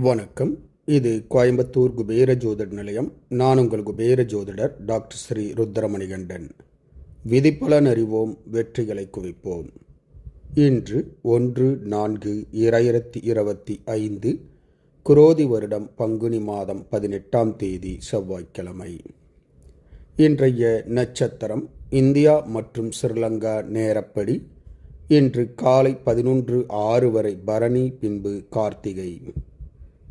வணக்கம். இது கோயம்புத்தூர் குபேர ஜோதிட நிலையம். நான் உங்கள் குபேர ஜோதிடர் டாக்டர் ஸ்ரீ ருத்ரமணிகண்டன். விதிப்பலன் அறிவோம் வெற்றிகளை குவிப்போம். இன்று ஒன்று நான்கு இரண்டாயிரத்தி இருபத்தி ஐந்து குரோதி வருடம் பங்குனி மாதம் பதினெட்டாம் தேதி செவ்வாய்க்கிழமை. இன்றைய நட்சத்திரம் இந்தியா மற்றும் ஸ்ரீலங்கா நேரப்படி இன்று காலை பதினொன்று ஆறு வரை பரணி பின்பு கார்த்திகை.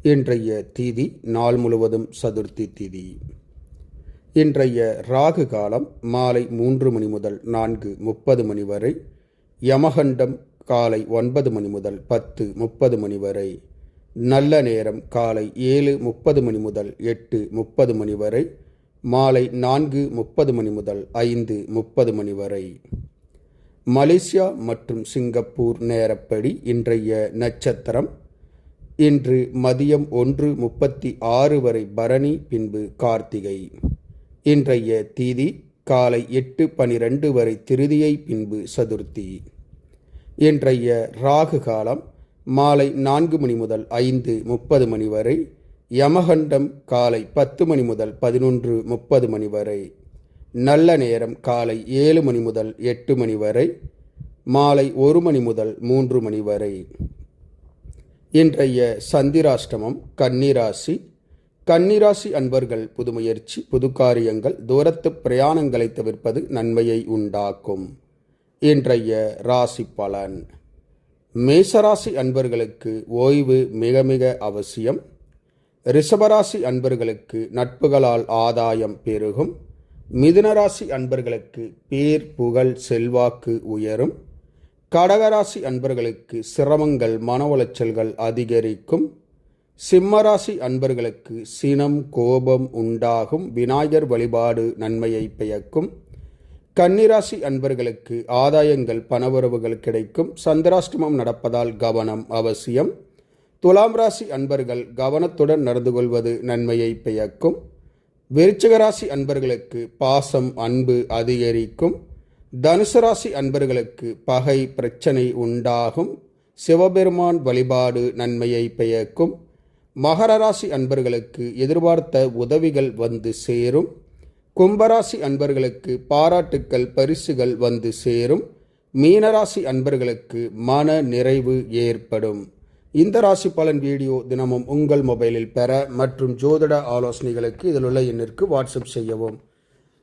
இன்றைய தீதி நாள் முழுவதும் சதுர்த்தி தீதி. இன்றைய ராகு காலம் மாலை மூன்று மணி முதல் நான்கு முப்பது மணி வரை யமகண்டம் காலை ஒன்பது மணி முதல் பத்து முப்பது மணி வரை நல்ல நேரம் காலை ஏழு முப்பது மணி முதல் எட்டு முப்பது மணி வரை மாலை நான்கு முப்பது மணி முதல் ஐந்து முப்பது மணி வரை. மலேசியா மற்றும் சிங்கப்பூர் நேரப்படி இன்றைய நட்சத்திரம் இன்று மதியம் ஒன்று முப்பத்தி ஆறு வரை பரணி பின்பு கார்த்திகை. இன்றைய தீதி காலை எட்டு பனிரெண்டு வரை திருதியை பின்பு சதுர்த்தி. இன்றைய ராகு காலம் மாலை நான்கு மணி முதல் ஐந்து முப்பது மணி வரை யமகண்டம் காலை பத்து மணி முதல் பதினொன்று முப்பது மணி வரை நல்ல நேரம் காலை ஏழு மணி முதல் எட்டு மணி வரை மாலை ஒரு மணி முதல் மூன்று மணி வரை. இன்றைய சந்திராஷ்டமம் கன்னிராசி. கன்னிராசி அன்பர்கள் புதுமுயற்சி புது காரியங்கள் தூரத்து பிரயாணங்களை தவிர்ப்பது நன்மையை உண்டாக்கும். இன்றைய ராசி பலன். மேசராசி அன்பர்களுக்கு ஓய்வு மிக மிக அவசியம். ரிஷபராசி அன்பர்களுக்கு நட்புகளால் ஆதாயம் பெருகும். மிதுனராசி அன்பர்களுக்கு பேர் புகழ் செல்வாக்கு உயரும். கடகராசி அன்பர்களுக்கு சிரமங்கள் மன உளைச்சல்கள் அதிகரிக்கும். சிம்மராசி அன்பர்களுக்கு சினம் கோபம் உண்டாகும். விநாயகர் வழிபாடு நன்மையை பயக்கும் கன்னிராசி அன்பர்களுக்கு ஆதாயங்கள் பணவரவுகள் கிடைக்கும். சந்திராஷ்டமம் நடப்பதால் கவனம் அவசியம். துலாம் ராசி அன்பர்கள் கவனத்துடன் நடந்து கொள்வது நன்மையை பயக்கும் விருச்சிகராசி அன்பர்களுக்கு பாசம் அன்பு அதிகரிக்கும். தனுசு ராசி அன்பர்களுக்கு பகை பிரச்சனை உண்டாகும். சிவபெருமான் வழிபாடு நன்மையை பயக்கும் மகர ராசி அன்பர்களுக்கு எதிர்பார்த்த உதவிகள் வந்து சேரும். கும்பராசி அன்பர்களுக்கு பாராட்டுக்கள் பரிசுகள் வந்து சேரும். மீனராசி அன்பர்களுக்கு மன நிறைவு ஏற்படும். இந்த ராசி பலன் வீடியோ தினமும் உங்கள் மொபைலில் பெற மற்றும் ஜோதிட ஆலோசனைகளுக்கு இதில் உள்ள எண்ணிற்கு வாட்ஸ்அப் செய்யவும்.